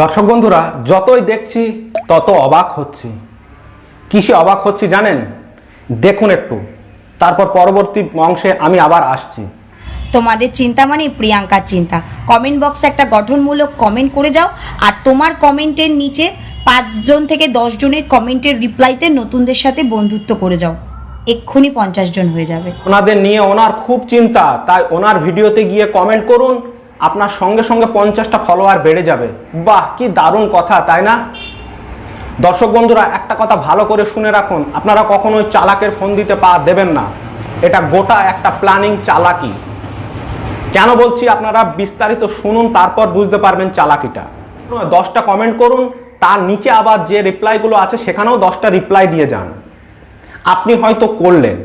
দর্শক বন্ধুরা যতই দেখছি তত অবাক হচ্ছি। কিসে অবাক হচ্ছি জানেন? দেখুন একটু। তারপর পরবর্তী অংশে আমি আবার আসছি। তোমাদের চিন্তা মানে প্রিয়াঙ্কার চিন্তা। কমেন্ট বক্সে একটা গঠনমূলক কমেন্ট করে যাও আর তোমার কমেন্টের নিচে পাঁচজন থেকে দশ জনের কমেন্টের রিপ্লাইতে নতুনদের সাথে বন্ধুত্ব করে যাও। এক্ষুনি পঞ্চাশ জন হয়ে যাবে। ওনাদের নিয়ে ওনার খুব চিন্তা তাই ওনার ভিডিওতে গিয়ে কমেন্ট করুন। আপনার সঙ্গে সঙ্গে পঞ্চাশটা ফলোয়ার বেড়ে যাবে। বাহ, কি দারুণ কথা, তাই না? দর্শক বন্ধুরা, একটা কথা ভালো করে শুনে রাখুন, আপনারা কখনোই চালাকের ফোন দিতে পা দেবেন না। এটা গোটা একটা প্ল্যানিং চালাকি। কেন বলছি আপনারা বিস্তারিত শুনুন, তারপর বুঝতে পারবেন চালাকিটা। দশটা কমেন্ট করুন, তার নিচে আবার যে রিপ্লাইগুলো আছে, সেখানেও দশটা রিপ্লাই দিয়ে যান। আপনি হয়তো করলেন।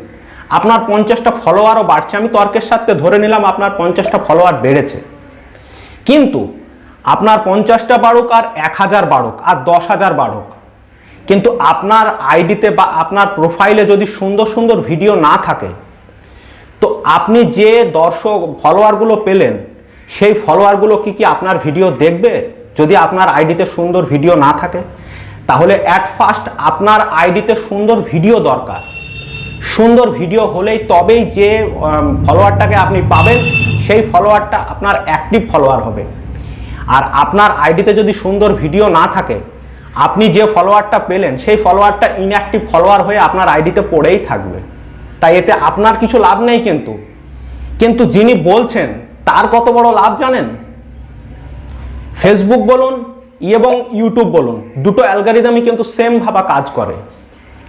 আপনার পঞ্চাশটা ফলোয়ারও বাড়ছে, আমি তর্কের সাথে ধরে নিলাম আপনার পঞ্চাশটা ফলোয়ার বেড়েছে। কিন্তু আপনার পঞ্চাশটা বাড়ুক আর এক হাজার বাড়ুক আর দশ হাজার বাড়ুক কিন্তু আপনার আইডিতে বা আপনার প্রোফাইলে যদি সুন্দর সুন্দর ভিডিও না থাকে, তো আপনি যে দর্শক ফলোয়ারগুলো পেলেন, সেই ফলোয়ারগুলো কি কি আপনার ভিডিও দেখবে? যদি আপনার আইডিতে সুন্দর ভিডিও না থাকে, তাহলে অ্যাট ফার্স্ট আপনার আইডিতে সুন্দর ভিডিও দরকার। সুন্দর ভিডিও হলেই তবেই যে ফলোয়ারটাকে আপনি পাবেন সেই ফলোয়ারটা আপনার অ্যাক্টিভ ফলোয়ার হবে। আর আপনার আইডিতে যদি সুন্দর ভিডিও না থাকে, আপনি যে ফলোয়ারটা পেলেন, সেই ফলোয়ারটা ইনঅ্যাক্টিভ ফলোয়ার হয়ে আপনার আইডিতে পড়েই থাকবে। তাই এতে আপনার কিছু লাভ নেই কিন্তু। কিন্তু যিনি বলছেন, তার কত বড় লাভ জানেন? ফেসবুক বলুন এবং ইউটিউব বলুন, দুটো অ্যালগারিদমই কিন্তু সেম ভাবা কাজ করে।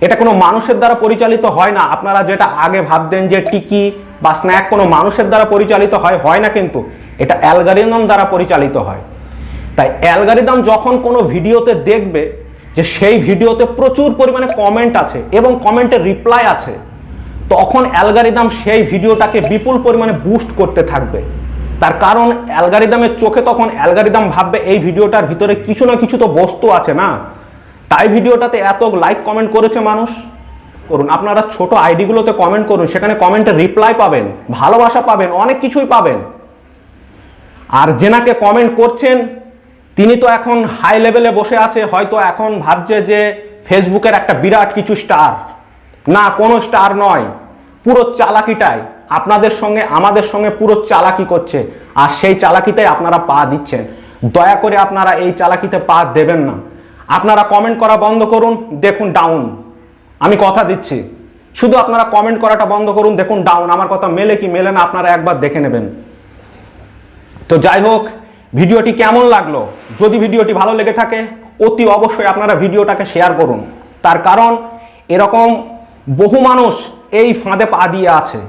এটা কোনো মানুষের দ্বারা পরিচালিত হয় না। আপনারা যেটা আগে ভাবতেন যে টিকি বা স্ন্যাক কোনো মানুষের দ্বারা পরিচালিত হয় হয় না কিন্তু, এটা অ্যালগারিদম দ্বারা পরিচালিত হয়। তাই অ্যালগারিদম যখন কোনো ভিডিওতে দেখবে যে সেই ভিডিওতে প্রচুর পরিমাণে কমেন্ট আছে এবং কমেন্টের রিপ্লাই আছে, তখন অ্যালগারিদম সেই ভিডিওটাকে বিপুল পরিমাণে বুস্ট করতে থাকবে। তার কারণ অ্যালগারিদমের চোখে তখন অ্যালগারিদম ভাববে, এই ভিডিওটার ভিতরে কিছু না কিছু তো বস্তু আছে না। তাই ভিডিওটাতে এত লাইক কমেন্ট করেছে মানুষ। করুন। আপনারা ছোট আইডিগুলোতে কমেন্ট করুন, সেখানে কমেন্টের রিপ্লাই পাবেন, ভালোবাসা পাবেন, অনেক কিছুই পাবেন। আর যেনাকে কমেন্ট করছেন, তিনি তো এখন হাই লেভেলে বসে আছে, হয়তো এখন ভাবছে যে ফেসবুকের একটা বিরাট কিছু স্টার না, কোনো স্টার নয়, পুরো চালাকিটাই। আপনাদের সঙ্গে, আমাদের সঙ্গে পুরো চালাকি করছে, আর সেই চালাকিতে আপনারা পা দিচ্ছেন। দয়া করে আপনারা এই চালাকিতে পা দেবেন না। আপনারা কমেন্ট করা বন্ধ করুন, দেখুন ডাউন আমি কথা দিচ্ছি। শুধু আপনারা কমেন্ট করাটা বন্ধ করুন, দেখুন ডাউন আমার কথা মেলে কি মেলে না, আপনারা একবার দেখে নেবেন। তো যাই হোক, ভিডিওটি কেমন লাগল? যদি ভিডিওটি ভালো লেগে থাকে, অতি অবশ্যই আপনারা ভিডিওটাকে শেয়ার করুন। তার কারণ, এরকম বহু মানুষ এই ফাঁদে পা দিয়ে আছে।